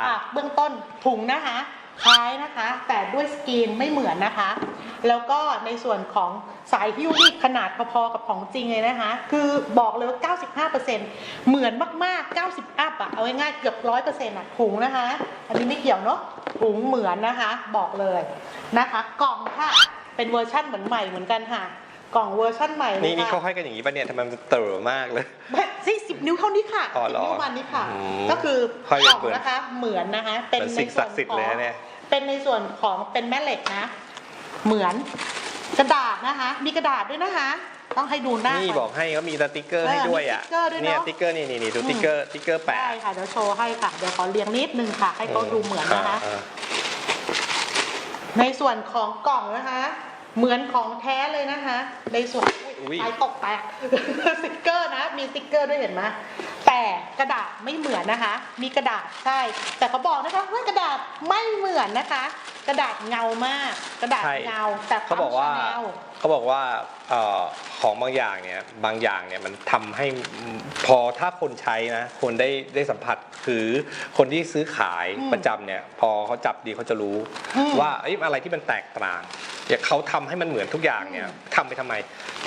อะเบื้องต้นถุงนะคะคล้ายนะคะ แต่ด้วยสกรีนไม่เหมือนนะคะ แล้วก็ในส่วนของสายหิ้วนี่ขนาดพอๆกับของจริงเลยนะคะ คือบอกเลยว่า 95%เหมือนมากๆ 90 อัพอะเอาง่ายๆเกือบ 100%อะถุงนะคะ อันนี้ไม่เกี่ยวเนาะถุงเหมือนนะคะ บอกเลยนะคะ กล่องค่ะ เป็นเวอร์ชั่นเหมือนใหม่เหมือนกันค่ะ กล่องเวอร์ชั่นใหม่เลยนี่นี่เขาค่ะให้กันอย่างนี้ปะเนี่ยทำไมมันเต๋อมากเลยไม่สิสิบนิ้วเท่านี้ค่ะอ๋อสิเหรอนิ้วมันนี้ค่ะอืมก็คือค่อยกล่องเปิดนะคะเหมือนนะคะ เป็นเหมือนในสิ่งส่ศัวนกดิ์สิทธิ์ของเลยนะเนี่ยเป็นในส่วนของเป็นแม่เหล็กนะ เหมือนกระดาษนะคะ มีกระดาษด้วยนะคะ ต้องให้ดูหน้า นี่ก่บอกให้เขามีสติ๊กเกอร์เออให้ด้วยอะมีสติ๊กเกอร์ด้วยเนอะเนี่ยสติ๊กเกอร์นี่นี่นี่ดูสติ๊กเกอร์สติ๊กเกอร์แปะได้ค่ะเดี๋ยวโชว์ให้ค่ะ เดี๋ยวขอเรียงนิดนึงค่ะ ให้เขาดูเหมือนนะคะอ่าในส่วนของกล่องนะคะ เหมือนของแท้เลยนะคะ ในส่วนอุ้ยตายตกแตก สติกเกอร์นะ มีสติกเกอร์ด้วยเห็นไหมแต่กระดาษไม่เหมือนนะคะ มีกระดาษใช่ แต่เขาบอกนะคะว่ากระดาษไม่เหมือนนะคะ กระดาษเงามาก กระดาษใช่เงาแต่เขาบอกว่าปั๊ม Chanel เขาบอกว่าเอ่อของบางอย่างเนี่ยบางอย่างเนี่ยมันทำให้พอถ้าคนใช้นะคนได้ได้สัมผัสคือคนที่ซื้อขายอืมประจำเนี่ยพอเขาจับดีเขาจะรู้อืมว่าเอ้ยอะไรที่มันแตกต่าง อย่างเขาทำให้มันเหมือนทุกอย่างเนี่ยทำไปทำไม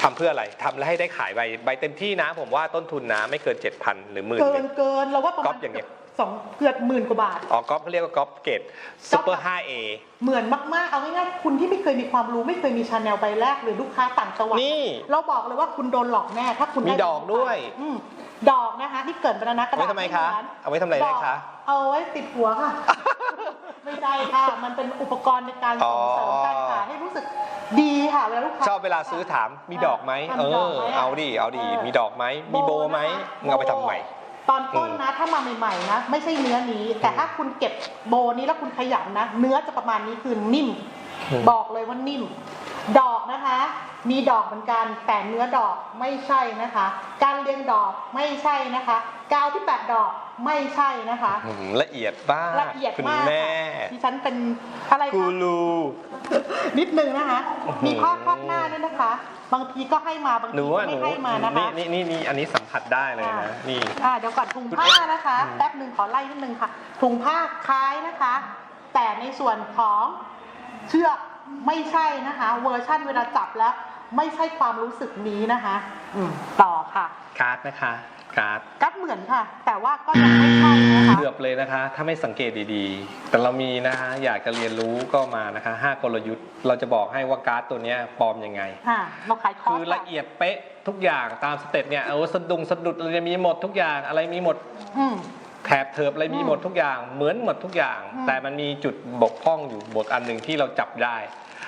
ทำเพื่ออะไรทำแล้วให้ได้ขายใบใบเต็มที่นะ ผมว่าต้นทุนนะไม่เกิน 7,000 หรือหมื่นเกินเกินเราว่าประก๊มาอณปอย่างเงี้ยสองเกือบหมื่นกว่าบาท อ๋อ ก๊อปเขาเรียกว่าก๊อปเกรดซูเปอร์ 5A เหมือนมาก ๆ เอาง่ายๆ คุณที่ไม่เคยมีความรู้ไม่เคยมีชาแนลใบแรกหรือลูกค้าต่างจังหวัดนี่ เราบอกเลยว่าคุณโดนหลอกแน่ ถ้าคุณมีไดอกด้วยอืมดอกนะคะ ที่เกิดเป็นนะกระเอาดาษไว้ทำไมคะเหอนเอาไว้ทำอะไรได้คะดอกเอาไว้ติดหัวค่ะ ไม่ใช่ค่ะ มันเป็นอุปกรณ์ในการส่งเสริมการขายให้รู้สึกดีค่ะเวลาลูกค้าชอบเวลาซื้อถามมีดอกไหมะเอมีดกอไหมะเอาดิเอาดิเออมีดอกไหมมีโบไหมนะคะมึงเอาไปทำใหม่ตอนต้นนะถ้ามาใหม่ๆนะไม่ใช่เนื้อนี้ แต่ถ้าคุณเก็บโบนี้แล้วคุณขยันนะ เนื้อจะประมาณนี้คือนิ่มอืมบอกเลยว่านิ่ม ดอกนะคะ มีดอกเหมือนกันแต่เนื้อดอกไม่ใช่นะคะ การเรียงดอกไม่ใช่นะคะ กาวที่แปะดอก ไม่ใช่นะคะ อืมละเอียดมากละเอียดคุณมากแม่ค่ะดิฉันเป็นอะไรกูคะ รู นิดนึงนะคะอื้อหือมีผ้าครอบหน้าด้วยนะคะ บางทีก็ให้มา บางหทีนูก็ว่าหไม่นูให้มานะคะ นี่นี่นี่อันนี้สัมผัสได้เลยอ่า นะ นี่ อ่าเดี๋ยวก่อนถุงผ้านะคะ อืม แป๊บหนึ่งขอไล่นิดนึงค่ะ ถุงผ้าคล้ายนะคะ แต่ในส่วนของเชือกไม่ใช่นะคะ เวอร์ชั่นเวลาจับแล้ว ไม่ใช่ความรู้สึกนี้นะคะอืมต่อค่ะการ์ดนะคะ การ์ดกัดเหมือนค่ะ แต่ว่าก็ยังไม่ใช่นะคะ เกือบเลยนะคะ ถ้าไม่สังเกตดีๆ แต่เรามีนะคะอยากจะเรียนรู้ก็มานะคะห้ากลยุทธ์ เราจะบอกให้ว่าการ์ดตัวเนี้ยปลอมยังไง ค่ะเราขายคอคืร์สอละเอียดเป๊ะทุกอย่างตามสเต็ปเนี่ยเออสะดุงสะดุดอะไรมีหมดทุกอย่างอะไรมีหมด อืม แถบเถิบอะไรมีหมดทุกอย่างเหมือนหมดทุกอย่าง อืม แต่มันมีจุดบกพร่องอยู่บทอันหนึ่งที่เราจับได้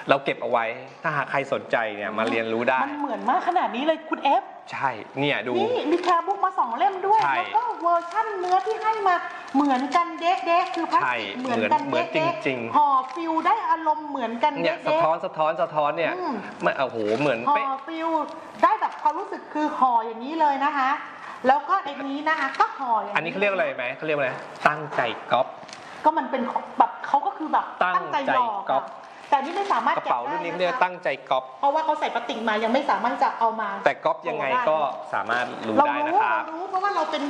เราเก็บเอาไว้ถ้าหากใครสนใจเนี่ยมาเรียนรู้ได้ มันเหมือนมากขนาดนี้เลยคุณเอฟใช่เนี่ยดู นี่มีแคร์บุ๊กมาสองเล่มด้วยใช่ แล้วก็เวอร์ชั่นเนื้อที่ให้มาเหมือนกันเด๊ะเด๊ะคือพลาสใช่ติกเหมือนกันเหมือนเด๊ะจริงๆห่อฟิลได้อารมณ์เหมือนกันเนี่ยเด๊ะสะเด๊ะท้อนสะท้อนสะท้อนเนี่ยอืม มันโอ้โหเหมือนห่อเป๊ะ ฟิลได้แบบความรู้สึกคือห่ออย่างนี้เลยนะคะ แล้วก็ไอ้นี้นะคะก็ห่ออย่างอันนี้เขาเรียกอะไรไหมเขาเรียกว่าอะไรตั้งใจก๊อป ก็มันเป็นของแบบเขาก็คือแบบตั้งใจหลอกก๊อปอะ แต่นี่ไม่สามารถกระเป๋ารุ่นนี้เขาเรียกแะตั้งใจก๊อปเพราะว่าเขาใส่พลาสติกมายังไม่สามารถจะเอามา แต่ก๊อปยังไงก็สามารถรู้เราได้รู้นะครับเรารู้เพราะว่าเราเป็น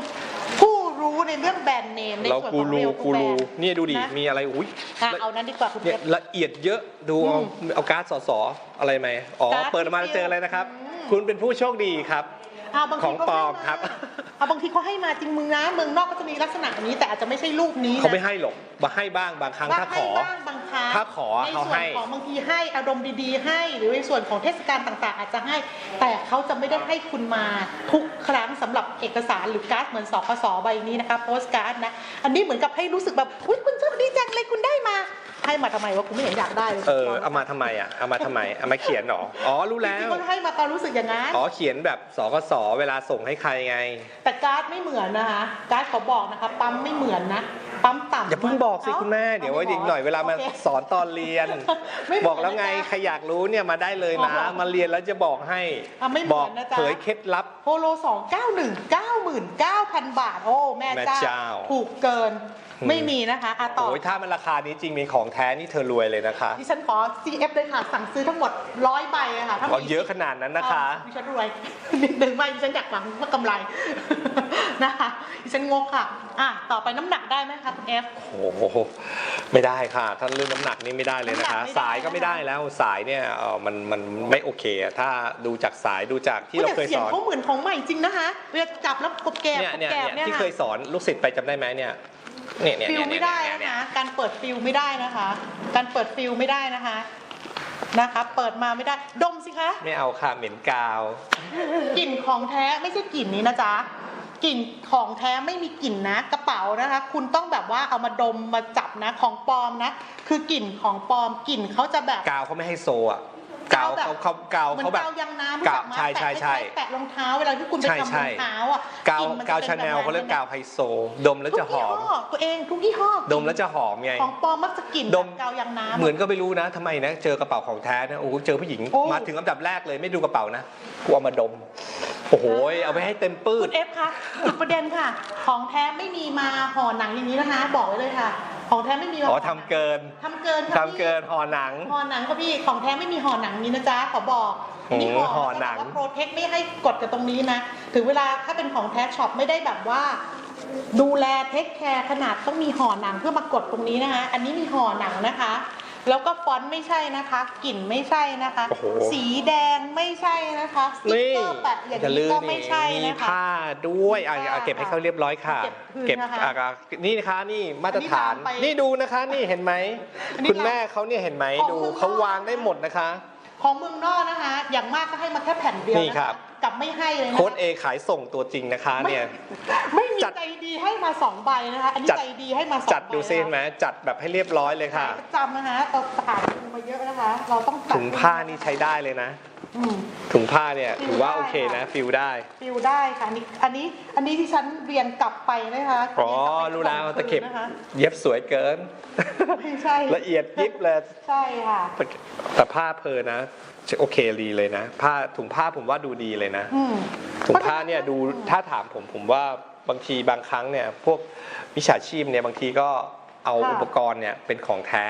ผู้รู้ในเรื่องแบรนด์เนมในเราส่วนกูของรูเรียวกูรูแบรนด์เนี่ยดูดินะมีอะไรอุ้ยอะเอานั้นดีกว่าคุณเนี่เอยฟละเอียดเยอะดูเอาอืมเอาการ์ดสอสออะไรไหมอ๋อการ์ดเปิดออกมาแล้วเจออะไรนะครับ อืม คุณเป็นผู้โชคดีครับ อะบางทีของปลอมครับ เอาบางทีเขาให้มาจริงมึงนะเมืองนอกก็จะมีลักษณะแบบนี้ แต่อาจจะไม่ใช่รูปนี้นะ เขาไม่ให้หรอกมาให้บ้างบางครั้งว่าถ้าขให้อ บ้างบางครั้งถ้าขอในเขาส่วให้ นของบางทีให้อารมณ์ดีๆให้ หรือในส่วนของเทศกาลต่างๆ อาจจะให้ แต่เขาจะไม่ได้ให้คุณมาทุกครั้งสำหรับเอกสารหรือการ์ดเหมือนสคสใบนี้นะคะโพสการ์ดนะ อันนี้เหมือนกับให้รู้สึกแบบอุ้ยคุณโชคดีจังเลยคุณได้มา ให้มาทำไมวะคุณไม่เห็นอยากได้เลยเออเอามาทำไมอะเอามาทำไมเอามาเขียนเหรออ๋อรู้จแล้ริงวๆมันให้มาตอนรู้สึกอย่างนั้น อ๋อเขียนแบบสกสเวลาส่งให้ใครไง แต่การ์ดไม่เหมือนนะคะ การ์ดเขาบอกนะคะ ปั๊มไม่เหมือนนะปั๊มต่ำอย่าเพิ่งบอกสิาคุณแม่เดี๋ยวไว้อีกหน่อยเวลามาโอคสอนตอนเรียน ไม่เหมือนบอกแล้วไงนะจ๊ะใครอยากรู้เนี่ยมาได้เลยนะ อ๋อมาเรียนแล้วจะบอกให้อะไม่เหมืบออนกนะจ๊ะ เผยเคล็ดลับ โฮโล291 99,000บาท โอ้ แม่แม่เจ้า เจ้าถูกเกิน อืม ไม่มีนะคะอะต่อ โอ้ยถ้ามันราคานี้จริงมีของแท้นี่เธอรวยเลยนะคะดิฉันขอ CF เลยค่ะ สั่งซื้อทั้งหมดร้อยใบอะค่ะถ้าอ๋อมีเยอะขนาดนั้นนะคะดิฉันรวย นิดนึงไม่ดิฉันอยากหวังว่ากำไร นะคะดิฉันงกค่ะ อะ ต่อไปน้ำหนักได้ไหมคะคะคุณเอฟ โอ้โหไม่ได้ค่ะท่านเรื่องน้ำหนักนี่ไม่ได้เลยนะคะ น้ำหนักไม่ได้สายก็ไม่ได้แล้วสายเนี่ยเออมันมันไม่โอเคอะถ้าดูจากสายดูจากที่เราแต่เคยเสีสยงอนเขาเหมือนของใหม่จริงนะคะ เวลาจับแล้วกบแกบเนี่ยกบเนี่ยแกบเนี่ยเนี่ยที่ค่ะเคยสอนลูกศิษย์ไปจำได้ไหมเนี่ยเนี่ยเนี่ยฟิลเนี่ยไม่ได้เนี่ยนะเนี่ย คะการเปิดฟิลไม่ได้นะคะ การเปิดฟิลไม่ได้นะคะนะคะ เปิดมาไม่ได้ดมสิคะไม่เอาค่ะเหม็นกาวกลิ่นของแท้ไม่ใช่กลิ่นนี้นะจ๊ะ กลิ่นของแท้ไม่มีกลิ่นนะกระเป๋านะคะ คุณต้องแบบว่าเอามาดมมาจับนะของปลอมนะ คือกลิ่นของปลอมกลิ่นเขาจะแบบกาวเขาไม่ให้โซอะ กาวแบบเขาเขากาวเหมือนเขาแบบกาวยางน้ำกาวรู้จักไหมใช่ใช่ใช่แปะแปะรองเท้าเวลาที่คุณไปใช่ทำใช่รองเท้าอะกาวลิ่นมันกาวจะชาป็นแนลประมณเขาเรียกนั้นกาวไฮโซ ดมแล้วจะหอมทุกยี่ห้ตัวเองทุกยี่ห้อดมแล้วจะหอมไงของปลอมมักจะกลิ่นดมแบบกาวยางน้ำเหมือนก็ไม่รู้นะทำไมนะเจอกระเป๋าของแท้นะโอ้โหเจอผู้หญิงโอ้มาถึงอันดับแรกเลยไม่ดูกระเป๋านะกูเอามาดมโอ้โหเอาไปให้เต็มปื้คุดณเอฟคะจุดประเด็นค่ะ ของแท้ไม่มีมาห่อหนังอย่างนี้นะคะ บอกไว้เลยค่ะ ของแท้ไม่มีมาอ๋อห่หนังทำเกินทำเกินค่ะทำเกินห่อหนัง ห่อหนังค่ะพี่ของแท้ไม่มีห่อหนังนี้นะจ๊ะขอบอกอันนี้โอ้ห่อห่อหนังโปรเทคไม่ให้กดกับตรงนี้นะถึงเวลาถ้าเป็นของแท้ช็อปไม่ได้แบบว่า ดูแลเทคแคร์ขนาดต้องมีห่อหนังเพื่อมากดตรงนี้นะคะอันนี้มีห่อหนังนะคะ แล้วก็ฟอนต์ไม่ใช่นะคะ กลิ่นไม่ใช่นะคะ โอ้โห สีแดงไม่ใช่นะคะสติ๊กนี่เกอร์แปะอย่างอย่าลืนี้มก็ไม่ใช่มีนะคะ ผ้าด้วยอะมีผ้าอะเก็บให้เขาเรียบร้อยค่ะเก็บคืนนะคะอะอะนี่นะคะนี่มาตรฐาน อันนี้ตามไปนี่ดูนะคะนี่เห็นไหมอันนี้คุณแม่เขาเนี่ยเห็นไหมของดูเมืองนอก เขาวางได้หมดนะคะ ของเมืองนอกนะคะ อย่างมากก็ให้มาแค่แผ่นเดียวนี่นะครัคะบ กับไม่ให้เลยนะโค้ดเอขายส่งตัวจริงนะคะไม่เนี่ย ไม่มีจัด ใจดีให้มาสองใบนะคะอันนี้จัดใจดีให้มาสองใบจัดดูซิเห็นไหมจัดแบบให้เรียบร้อยเลยขาค่ะยประจำนะคะเราผ่านดูมาเยอะนะคะ เราต้องตัดถุงผ้านี่ใช้ได้เลยนะ อืม ถุงผ้าเนี่ยฟิลถือว่าได้โอเคนะค่ะฟิลได้ ฟิลได้ค่ะอันนี้อันนี้อันนี้ที่ฉันเรียนกลับไปนะคะอ๋อเยนกบไปรู้แล้วส่งตะเข็บคืนนะคะเย็บสวยเกิน ไม่ใช่ละเอียดยิบเลย ใช่ค่ะ แต่แต่ผ้าเพอนะ โอเคดีเลยนะ ผ้าถุงผ้าผมว่าดูดีเลยนะอืมถุงผ้าเนี่ยดูถ้าถามผมผมว่าบางทีบางครั้งเนี่ยพวกมิจฉาชีพเนี่ยบางทีก็เอาค่ะอุปกรณ์เนี่ยเป็นของแท้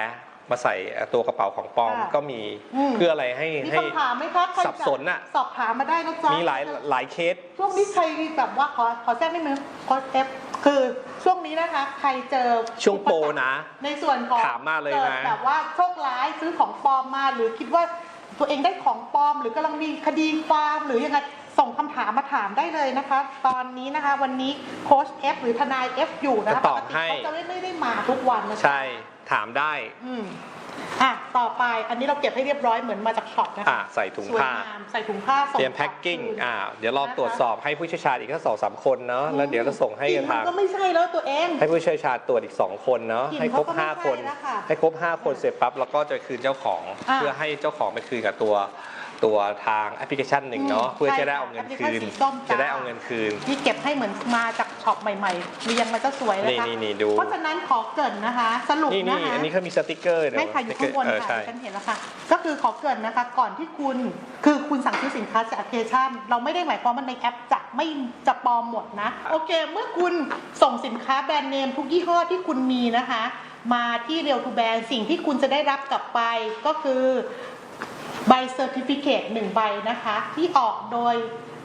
มาใส่ตัวกระเป๋าของปลอมค่ะก็มีอืมเพื่ออะไรให้มีให้คำถามไหมคะใครสับสนน่ะสอบถามมาได้นะจ๊ะมีหลายหลายเคสช่วงนี้ใครแบบว่าขอขอแทรกนิดนึงขอเอฟคือช่วงนี้นะคะ ใครเจอช่วงโปรนะ ในส่วนของถามมาเลยนะกิดแบบว่าโชคร้ายซื้อของปลอมมาหรือคิดว่า ตัวเองได้ของปลอม หรือกำลังมีคดีความหรือยังไงส่งคำถามมาถามได้เลยนะคะ ตอนนี้นะคะวันนี้โค้ชเอฟหรือทนายเอฟอยู่นะคะจะตอบปกติให้ เขาจะไม่ได้มาทุกวันนะคะ ใช่ถามได้ อืม อะต่อไปอันนี้เราเก็บให้เรียบร้อยเหมือนมาจากช็อปนะคะอ่าใส่ถุงสวยผ้า งามใส่ถุงผ้าส่งเตรียมแพ็คกิ้งคืนอ่า เดี๋ยวเรานะคะตรวจสอบให้ผู้เชี่ยวชาญอีกสักสองสามคนเนาะ แล้วเดี๋ยวเราส่งให้กลิ่นมัทางนก็ไม่ใช่แล้วตัวเอง ให้ผู้เชี่ยวชาญตรวจอีก 2 คนเนาะ กลิ่นให้ครบ เขาก็ไม่5 คน ใช่แล้วค่ะให้ครบ 5 คนเสร็จปั๊บ แล้วก็จะคืนเจ้าของ อ่าเพื่อให้เจ้าของไปคืนกับตัว ตัวทางแอปพลิเคชันหนึ่งเนาะอืมเพื่อใช่จะได้ค่ะเอาเงินแอปพลิคืเคชันนสีส้มจ้าจะได้เอาเงินคืนที่เก็บให้เหมือนมาจากช็อปใหม่ๆเรียงมาจะสวยเลยนี่ค่ะนี่นี่ดูเพราะฉะนั้นขอเกรินนะคะ สรุปนี่นะนี่คะอันนี้เขามีสติกเกอร์เดี๋ยวให้ค่ะอยู่ข้างบนเออค่ะใช่ฉันเห็นแล้วค่ะก็คือขอเกรินนะคะก่อนที่คุณคือคุณสั่งซื้อสินค้าจากแอปพลิเคชัน เราไม่ได้หมายความว่าในแอปจะไม่จะปลอมหมดนะ โอเค เมื่อคุณส่งสินค้าแบรนด์เนมทุกยี่ห้อที่คุณมีนะคะ มาที่เรียวทูแบรนด์สิ่งที่คุณจะได้รับกลับไปก็คือ ใบเซอร์ติฟิเคตหนึ่งใบนะคะ ที่ออกโดย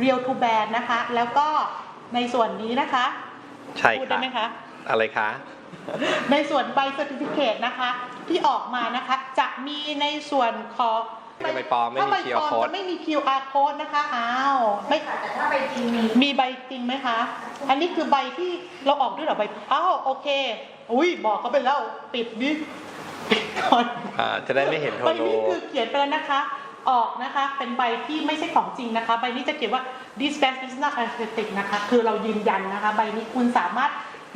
Real to Band นะคะ แล้วก็ในส่วนนี้นะคะใช่พูดได้ค่ะไหมคะอะไรคะ ในส่วนใบเซอร์ติฟิเคตนะคะ ที่ออกมานะคะจะมีในส่วนของถ้าใบปลอมไม่มีถ้าใบ QR ปลอม code จะไม่มี QR code นะคะอ้าวไม่แต่ถ้าไปจริงมีมีใบจริงไหมคะ อันนี้คือใบที่เราออกด้วยเหรอใบอ้าวโอเค อุ้ยบอกเขาไปแล้วปิดดิ ปิดก่อนอ่าจะได้ไม่เห็นโทใบโล นี้คือเขียนไปแล้วนะคะ ออกนะคะ เป็นใบที่ไม่ใช่ของจริงนะคะ ใบนี้จะเขียนว่า this bag is not authentic นะคะ คือเรายืนยันนะคะ ใบนี้คุณสามารถ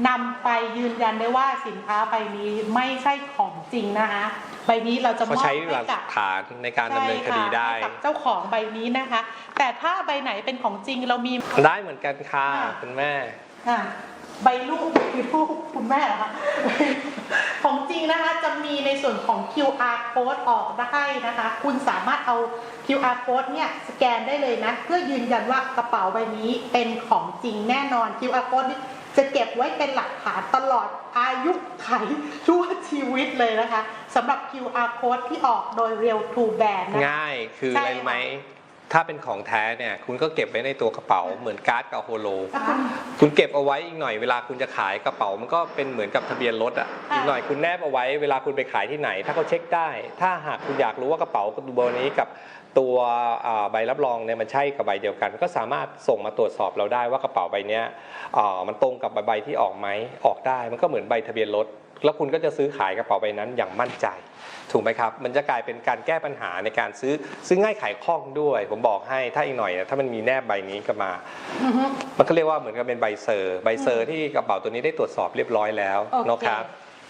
นำไปยืนยันได้ว่าสินค้าใบนี้ไม่ใช่ของจริงนะคะ ใบนี้เราจะมเขาอบใช้หให้ลักกับ ฐานในการดำเนินคดีได้ ใช่ค่ะให้กับเจ้าของใบนี้นะคะ แต่ถ้าใบไหนเป็นของจริงเรามีได้เหมือนกันค่ะค่ะคุณแม่ ค่ะ ใบลูกคือลูกคุณแม่เหรอคะของจริงนะคะจะมีในส่วนของ QR code ออกได้นะคะ คุณสามารถเอา QR code เนี่ยสแกนได้เลยนะ เพื่อยืนยันว่ากระเป๋าใบนี้เป็นของจริงแน่นอน QR code จะเก็บไว้เป็นหลักฐานตลอดอายุไขชั่วชีวิตเลยนะคะสำหรับ QR code ที่ออกโดย Real to Band นะคะง่ายคืออะไรไหม ถ้าเป็นของแท้เนี่ยคุณก็เก็บไว้ในตัวกระเป๋าเหมือนการ์ดกับโฮโล คุณเก็บเอาไว้อีกหน่อยเวลาคุณจะขายกระเป๋ามันก็เป็นเหมือนกับทะเบียนรถอะค่ะอีกหน่อยคุณแนบเอาไว้เวลาคุณไปขายที่ไหน ถ้าเขาเช็คได้ ถ้าหากคุณอยากรู้ว่ากระเป๋าตัวนี้กับ ตัวอ่าใบรับรองเนี่ยมันใช่กับใบเดียวกัน ก็สามารถส่งมาตรวจสอบเราได้ว่ากระเป๋าใบเนี้ยอ่ามันตรงกับใบที่ออกไหมออกได้มันก็เหมือนใบทะเบียนรถแล้วคุณก็จะซื้อขายกระเป๋าใบนั้นอย่างมั่นใจ ถูกไหมครับ มันจะกลายเป็นการแก้ปัญหาในการซื้อซื้อง่ายขายคล่องด้วย ผมบอกให้ถ้าอีกหน่อยเนี่ยถ้ามันมีแนบใบนี้ก็มาอือฮึมันก็เรียกว่าเหมือนกับเป็นใบเซอร์ ใบเซอร์ที่กระเป๋าตัวนี้ได้ตรวจสอบเรียบร้อยแล้วโอเนาะเคครับ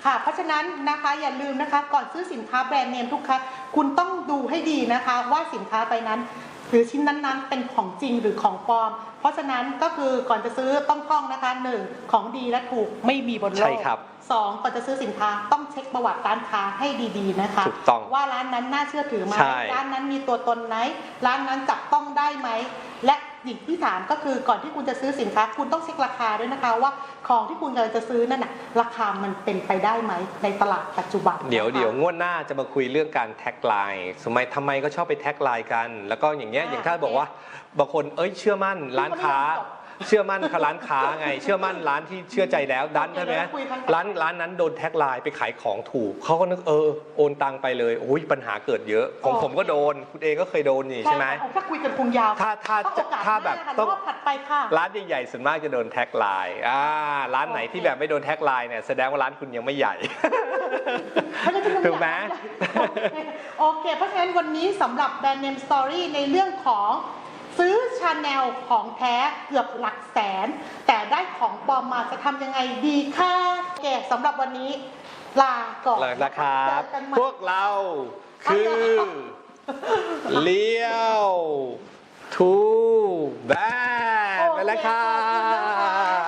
ค่ะ เพราะฉะนั้นนะคะอย่าลืมนะคะก่อนซื้อสินค้าแบรนด์เนมทุกครั้งคุณต้องดูให้ดีนะคะ ว่าสินค้าไปนั้น หรือชิ้นนั้นๆ เป็นของจริงหรือของปลอม เพราะฉะนั้นก็คือก่อนจะซื้อต้องท่องนะคะหนึ่งของดีและถูกไม่มีบนโลกใช่ครับสองก่อนจะซื้อสินค้าต้องเช็คประวัติร้านค้าให้ดีๆนะคะ ถูกต้องว่าร้านนั้นน่าเชื่อถือไหมใช่ ร้านนั้นมีตัวตนไหมร้านนั้นจับต้องได้ไหมและ สิ่งที่สามก็คือก่อนที่คุณจะซื้อสินค้า คุณต้องเช็คราคาด้วยนะคะว่าของที่คุณกำลังจะซื้อนั่นน่ะราคามันเป็นไปได้ไหมในตลาดปัจจุบันเดี๋ยวเดี๋ยวงวดหน้าจะมาคุยเรื่องการแท็กไลน์สมัยทำไมก็ชอบไปแท็กไลน์กัน แล้วก็อย่างเงี้ยอย่างถ้าบอกว่าบางคนเอ้ยเชื่อมั่นร้านค้า เชื่อมั่นร้านค้าไง เชื่อมั่นร้านที่เชื่อใจแล้วดันใช่ไหมโอเคเดี๋ยวเราคุยกันต่อร้านร้านนั้นโดนแท็กไลน์ไปขายของถูกเขาก็นึกเออโอนตังไปเลยโอ้ยปัญหาเกิดเยอะของผมก็โดนคุณเองก็เคยโดนนี่ใช่ไหมค่ะถ้าคุยกันคงยาวถ้าถ้าต้องโอกาสถ้าแบบหน้ค่ะต้องรอบถัดไปค่ะร้านใหญ่ๆส่วนมากจะโดนแท็กไลน์อ่าร้านไหนที่แบบไม่โดนแท็กไลน์เนี่ยแสดงว่าร้านคุณยังไม่ใหญ่ไม่ได้จะเป็นถูกไหมอย่างนั้นโอเค เพราะฉะนั้นวันนี้สำหรับแบรนด์เนมสตอรี่ในเรื่องของ ซื้อชาแนลของแท้เกือบหลักแสน แต่ได้ของปลอมมาจะทำยังไงดีค่ะโอเคสำหรับวันนี้ ลาก่อนเลยนะครับเจอกันใหม่ พวกเราคือ เลี้ยวทูแบดไปแล้วครัโอเคขอบคุณนะคะบ